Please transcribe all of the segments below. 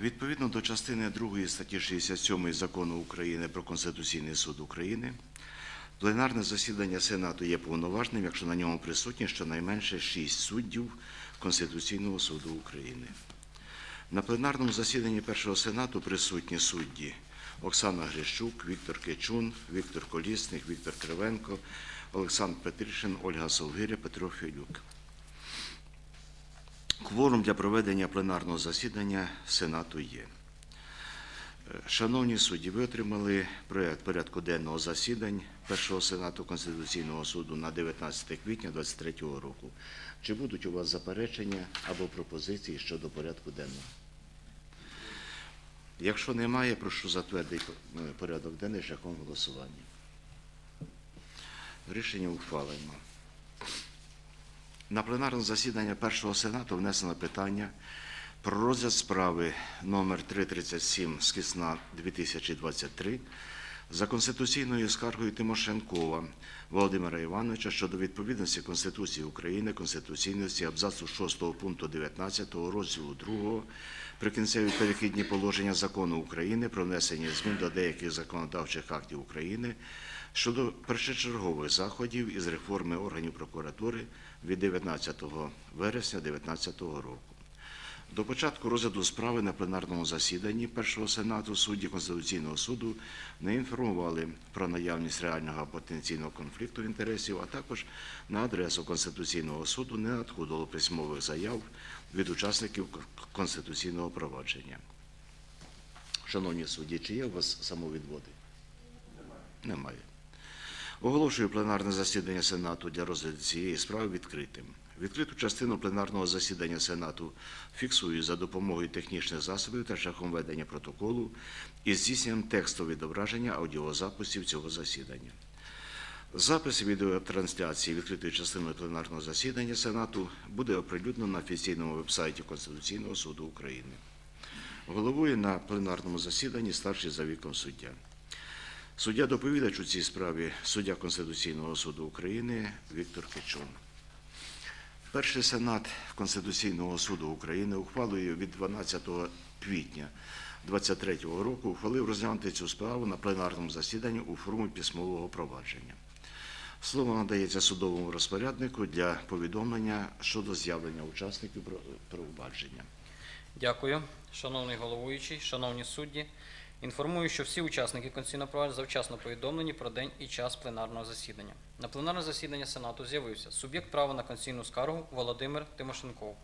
Відповідно до частини 2 статті 67 Закону України про Конституційний суд України, пленарне засідання Сенату є повноважним, якщо на ньому присутні щонайменше 6 суддів Конституційного суду України. На пленарному засіданні першого сенату присутні судді Оксана Грищук, Віктор Кичун, Віктор Колісник, Віктор Кривенко, Олександр Петришин, Ольга Солгиря, Петро Філюк. Кворум для проведення пленарного засідання Сенату є. Е, Шановні судді, ви отримали проект порядку денного засідань Першого Сенату Конституційного суду на 19 квітня 2023 року. Чи будуть у вас заперечення або пропозиції щодо порядку денного? Якщо немає, прошу затвердити е, порядок денний шляхом голосування. Рішення ухвалено. На пленарне засідання першого сенату внесено питання про розгляд справи номер 337 з кисна 2023 за конституційною скаргою Тимошенкова Володимира Івановича щодо відповідності Конституції України, конституційності абзацу 6 пункту 19 розділу 2 прикінцеві перехідні положення закону України про внесення змін до деяких законодавчих актів України щодо першочергових заходів із реформи органів прокуратури від 19 вересня 2019 року. До початку розгляду справи на пленарному засіданні Першого Сенату судді Конституційного суду не інформували про наявність реального потенційного конфлікту інтересів, а також на адресу Конституційного суду не надходило письмових заяв від учасників конституційного провадження. Шановні судді, чи є у вас самовідводи? Немає. Оголошую пленарне засідання Сенату для розгляду цієї справи відкритим. Відкриту частину пленарного засідання Сенату фіксую за допомогою технічних засобів та шляхом ведення протоколу із здійсненням текстового відображення аудіозаписів цього засідання. Запис відеотрансляції відкритої частини пленарного засідання Сенату буде оприлюднено на офіційному вебсайті Конституційного суду України. Головує на пленарному засіданні старший за віком суддя. Суддя доповідач у цій справі суддя Конституційного суду України Віктор Кичун. Перший сенат Конституційного суду України ухвалою від 12 квітня 2023 року ухвалив розглянути цю справу на пленарному засіданні у формі письмового провадження. Слово надається судовому розпоряднику для повідомлення щодо з'явлення учасників провадження. Дякую, шановний головуючий, шановні судді. Інформую, що всі учасники конституційного провадження завчасно повідомлені про день і час пленарного засідання. На пленарне засідання Сенату з'явився суб'єкт права на конституційну скаргу Володимир Тимошенков.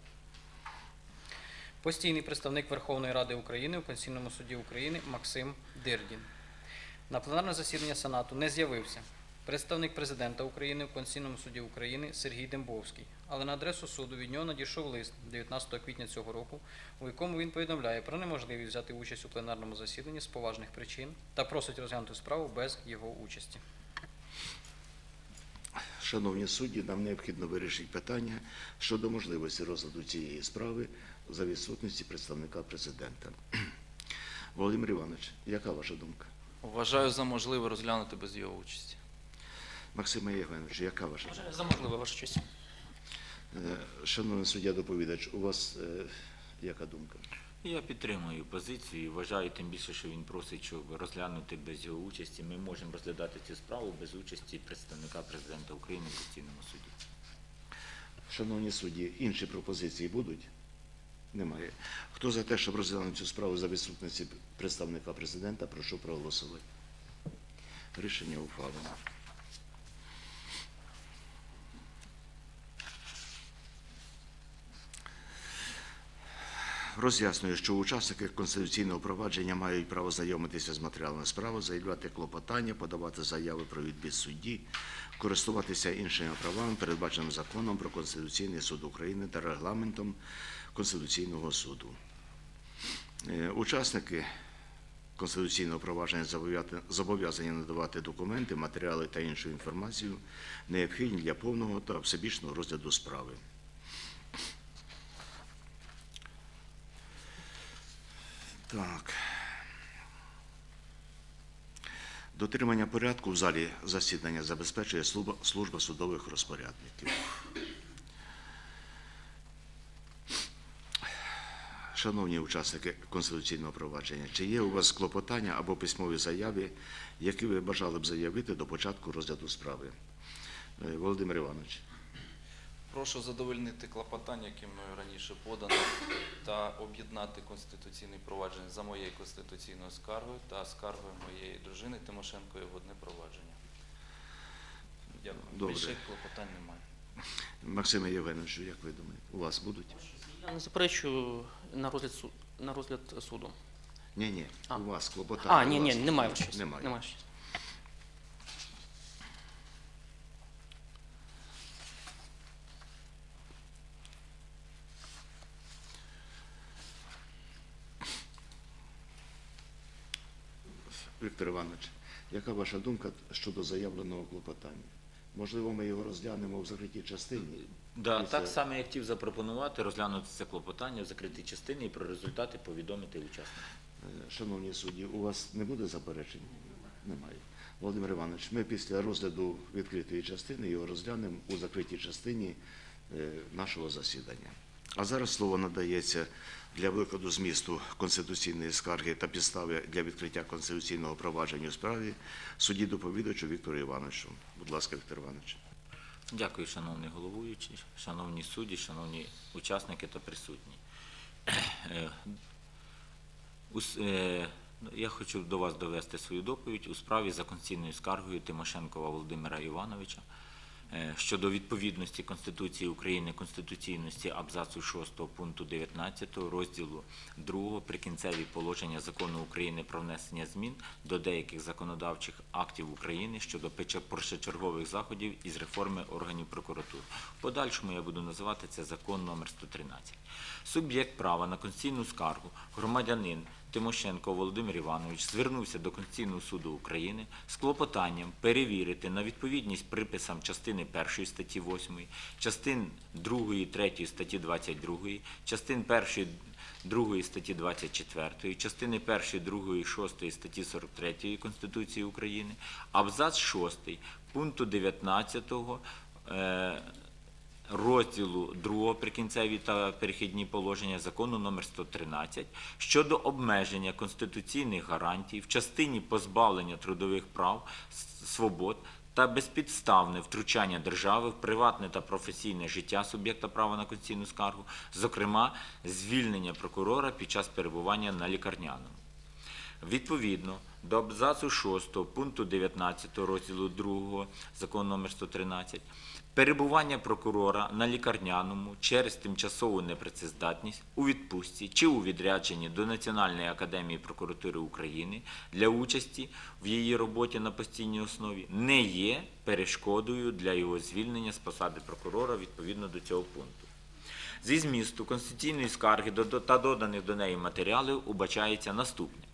Постійний представник Верховної Ради України у Конституційному суді України Максим Дирдін. На пленарне засідання Сенату не з'явився представник президента України в Конституційному суді України Сергій Дембовський, але на адресу суду від нього надійшов лист 19 квітня цього року, у якому він повідомляє про неможливість взяти участь у пленарному засіданні з поважних причин та просить розглянути справу без його участі. Шановні судді, нам необхідно вирішити питання щодо можливості розгляду цієї справи за відсутності представника президента. Володимир Іванович, яка ваша думка? Вважаю за можливе розглянути без його участі. Максиме Євгенович, яка ваша за можливе, ваша честь. Е, Шановний суддя доповідач, у вас е, яка думка? Я підтримую позицію і вважаю тим більше, що він просить, щоб розглянути без його участі. Ми можемо розглядати цю справу без участі представника президента України в Конституційному суді. Шановні судді, інші пропозиції будуть? Немає. Хто за те, щоб розглянути цю справу за відсутності представника президента, прошу проголосувати. Рішення ухвалено. Роз'яснює, що учасники конституційного провадження мають право знайомитися з матеріалами справи, заявляти клопотання, подавати заяви про відбір судді, користуватися іншими правами, передбаченими законом про Конституційний суд України та регламентом Конституційного суду. Е, Учасники конституційного провадження зобов'язані надавати документи, матеріали та іншу інформацію, необхідні для повного та всебічного розгляду справи. Так. Дотримання порядку в залі засідання забезпечує служба, судових розпорядників. Шановні учасники конституційного провадження, чи є у вас клопотання або письмові заяви, які ви бажали б заявити до початку розгляду справи? Е, Володимир Іванович. Прошу задовольнити клопотання, яке мною раніше подано, та об'єднати конституційне провадження за моєю конституційною скаргою та скаргою моєї дружини Тимошенкої в одне провадження. Дякую. Добре. Більше клопотань немає. Максиме Євгеновичу, як ви думаєте, у вас будуть? Я не заперечую на розгляд, су- на розгляд суду. Ні, ні, А. у вас клопотання. А, ні, у ні, вас. немає щось. Немає. Немає щось. Віктор Іванович, яка ваша думка щодо заявленого клопотання? Можливо, ми його розглянемо в закритій частині? Да, так само я хотів запропонувати розглянути це клопотання в закритій частині і про результати повідомити учасникам. Е, Шановні судді, у вас не буде заперечень? Немає. Володимир Іванович, ми після розгляду відкритої частини його розглянемо у закритій частині е, нашого засідання. А зараз слово надається для викладу змісту конституційної скарги та підстави для відкриття конституційного провадження у справі судді доповідачу Віктору Івановичу. Будь ласка, Віктор Іванович. Дякую, шановний головуючий, шановні судді, шановні учасники та присутні. Е, е, Я хочу до вас довести свою доповідь у справі за конституційною скаргою Тимошенкова Володимира Івановича щодо відповідності Конституції України конституційності абзацу 6 пункту 19 розділу 2 прикінцеві положення Закону України про внесення змін до деяких законодавчих актів України щодо першочергових заходів із реформи органів прокуратури. Подальшому я буду називати це закон номер 113. Суб'єкт права на конституційну скаргу, громадянин Тимошенко Володимир Іванович звернувся до Конституційного суду України з клопотанням перевірити на відповідність приписам частини 1 статті 8, частин 2 і 3 статті 22, частин 1 2 статті 24, частини 1, 2 і 6 статті 43 Конституції України, абзац 6 пункту 19 е, розділу 2 прикінцеві та перехідні положення закону номер 113 щодо обмеження конституційних гарантій в частині позбавлення трудових прав, свобод та безпідставне втручання держави в приватне та професійне життя суб'єкта права на конституційну скаргу, зокрема звільнення прокурора під час перебування на лікарняному. Відповідно до абзацу 6 пункту 19 розділу 2 закону номер 113 перебування прокурора на лікарняному через тимчасову непрацездатність у відпустці чи у відрядженні до Національної академії прокуратури України для участі в її роботі на постійній основі не є перешкодою для його звільнення з посади прокурора відповідно до цього пункту. Зі змісту конституційної скарги та доданих до неї матеріалів убачається наступне.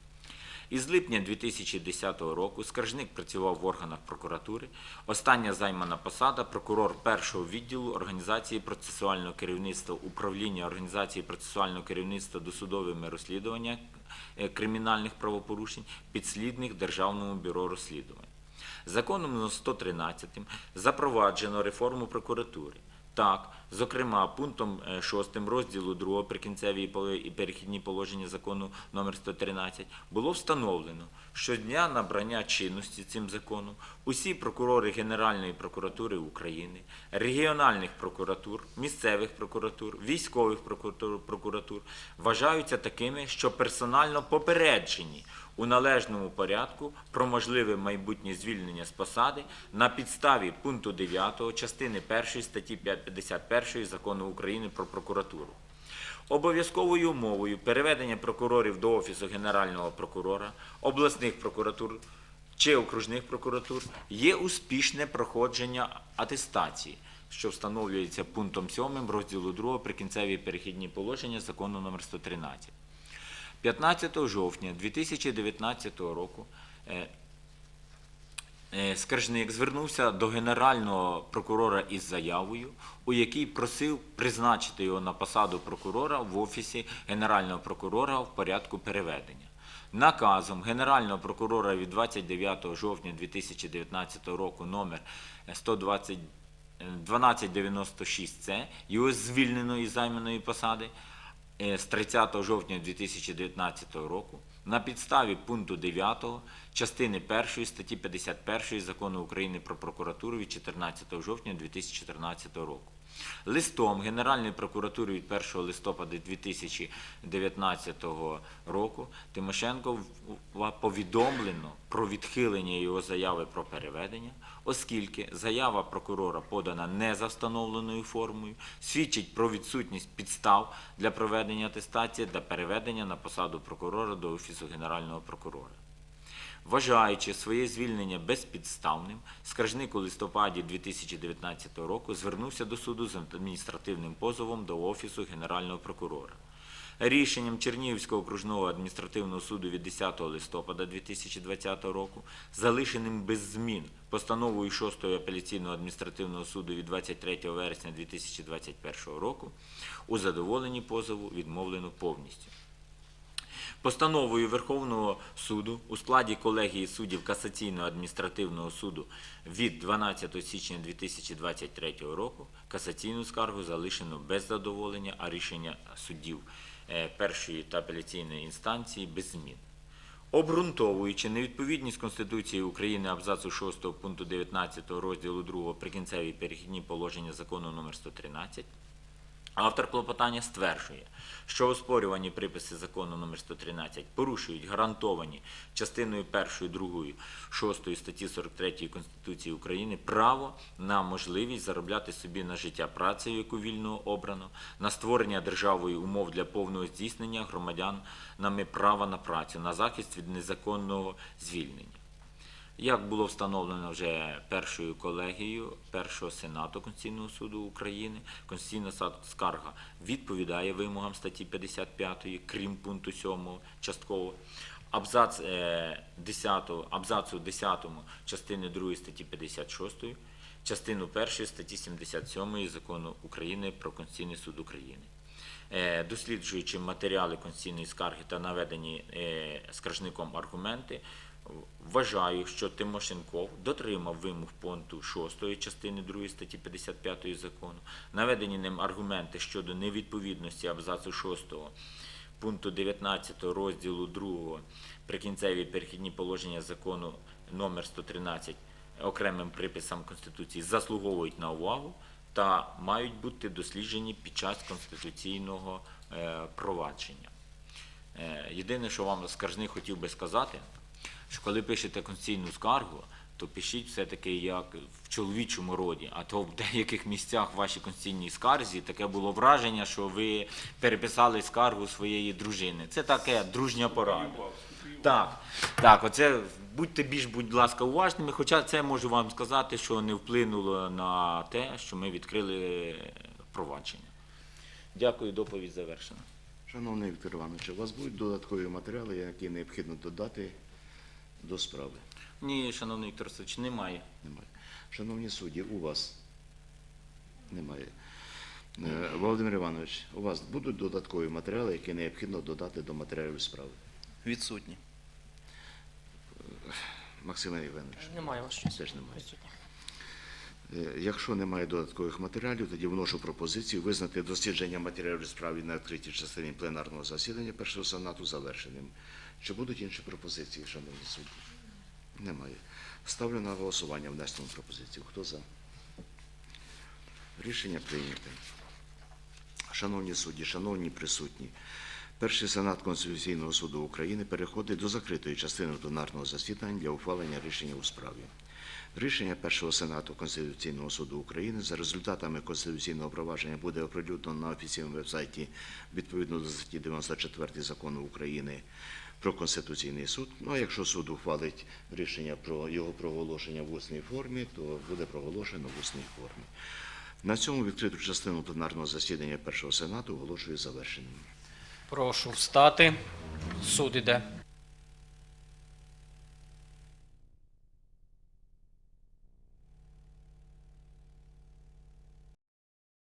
Із липня 2010 року скаржник працював в органах прокуратури. Остання займана посада прокурор першого відділу організації процесуального керівництва управління організації процесуального керівництва досудовими розслідування е, кримінальних правопорушень, підслідних Державному бюро розслідувань. Законом номер 113 запроваджено реформу прокуратури. Так, зокрема, пунктом е, 6 розділу 2 прикінцеві і перехідні положення закону номер 113 було встановлено, що дня набрання чинності цим законом усі прокурори Генеральної прокуратури України, регіональних прокуратур, місцевих прокуратур, військових прокуратур, прокуратур вважаються такими, що персонально попереджені у належному порядку про можливе майбутнє звільнення з посади на підставі пункту 9 частини 1 статті 51 Закону України про прокуратуру. Обов'язковою умовою переведення прокурорів до Офісу Генерального прокурора, обласних прокуратур чи окружних прокуратур є успішне проходження атестації, що встановлюється пунктом 7 розділу 2 прикінцеві перехідні положення закону номер 113. 15 жовтня 2019 року е, Скаржник звернувся до Генерального прокурора із заявою, у якій просив призначити його на посаду прокурора в Офісі Генерального прокурора в порядку переведення. Наказом Генерального прокурора від 29 жовтня 2019 року номер 120 1296С його звільнено із займаної посади е, з 30 жовтня 2019 року на підставі пункту 9 частини 1 статті 51 Закону України про прокуратуру від 14 жовтня 2014 року. Листом Генеральної прокуратури від 1 листопада 2019 року Тимошенко повідомлено про відхилення його заяви про переведення, оскільки заява прокурора подана не за встановленою формою, свідчить про відсутність підстав для проведення атестації та переведення на посаду прокурора до Офісу Генерального прокурора. Вважаючи своє звільнення безпідставним, скаржник у листопаді 2019 року звернувся до суду з адміністративним позовом до Офісу Генерального прокурора. Рішенням Чернігівського окружного адміністративного суду від 10 листопада 2020 року, залишеним без змін постановою 6 апеляційного адміністративного суду від 23 вересня 2021 року, у задоволенні позову відмовлено повністю. Постановою Верховного суду у складі колегії суддів Касаційного адміністративного суду від 12 січня 2023 року касаційну скаргу залишено без задоволення, а рішення суддів е, першої та апеляційної інстанції без змін. Обґрунтовуючи невідповідність Конституції України абзацу 6 пункту 19 розділу 2 прикінцеві перехідні положення закону номер 113, Автор клопотання стверджує, що оспорювані приписи закону номер 113 порушують гарантовані частиною 1, 2, 6 статті 43 Конституції України право на можливість заробляти собі на життя працею, яку вільно обрано, на створення державою умов для повного здійснення громадянами права на працю, на захист від незаконного звільнення. Як було встановлено вже першою колегією першого сенату Конституційного суду України, конституційна скарга відповідає вимогам статті 55, крім пункту 7 частково. Абзац е, 10, абзацу 10 частини 2 статті 56, частину 1 статті 77 Закону України про Конституційний суд України. Е, Досліджуючи матеріали конституційної скарги та наведені е, скаржником аргументи, вважаю, що Тимошенков дотримав вимог пункту 6 частини 2 статті 55 закону, наведені ним аргументи щодо невідповідності абзацу 6 пункту 19 розділу 2 прикінцеві перехідні положення закону номер 113 окремим приписам Конституції заслуговують на увагу та мають бути досліджені під час конституційного е, провадження. Е, Єдине, що вам скаржник хотів би сказати, що коли пишете конституційну скаргу, то пишіть все-таки як в чоловічому роді, а то в деяких місцях в вашій конституційній скарзі таке було враження, що ви переписали скаргу своєї дружини. Це таке дружня порада. Так, так, оце будьте більш, будь ласка, уважними, хоча це можу вам сказати, що не вплинуло на те, що ми відкрили провадження. Дякую, доповідь завершена. Шановний Віктор Іванович, у вас будуть додаткові матеріали, які необхідно додати до справи? Ні, шановний Віктор Васильович, немає. Немає. Шановні судді, у вас немає. Е, Володимир Іванович, у вас будуть додаткові матеріали, які необхідно додати до матеріалів справи? Відсутні. Максим Євгенович, Немає вас теж немає. Е, Якщо немає додаткових матеріалів, тоді вношу пропозицію визнати дослідження матеріалів справи на відкритій частині пленарного засідання першого сенату завершеним. Чи будуть інші пропозиції, шановні судді? Немає. Ставлю на голосування внесену пропозицію. Хто за? Рішення прийнято. Шановні судді, шановні присутні, Перший сенат Конституційного суду України переходить до закритої частини пленарного засідання для ухвалення рішення у справі. Рішення першого сенату Конституційного суду України за результатами конституційного провадження буде оприлюднено на офіційному вебсайті відповідно до статті 94 закону України про Конституційний суд. Ну а якщо суд ухвалить рішення про його проголошення в усній формі, то буде проголошено в усній формі. На цьому відкриту частину пленарного засідання першого сенату оголошую завершеним. Прошу встати. Суд іде.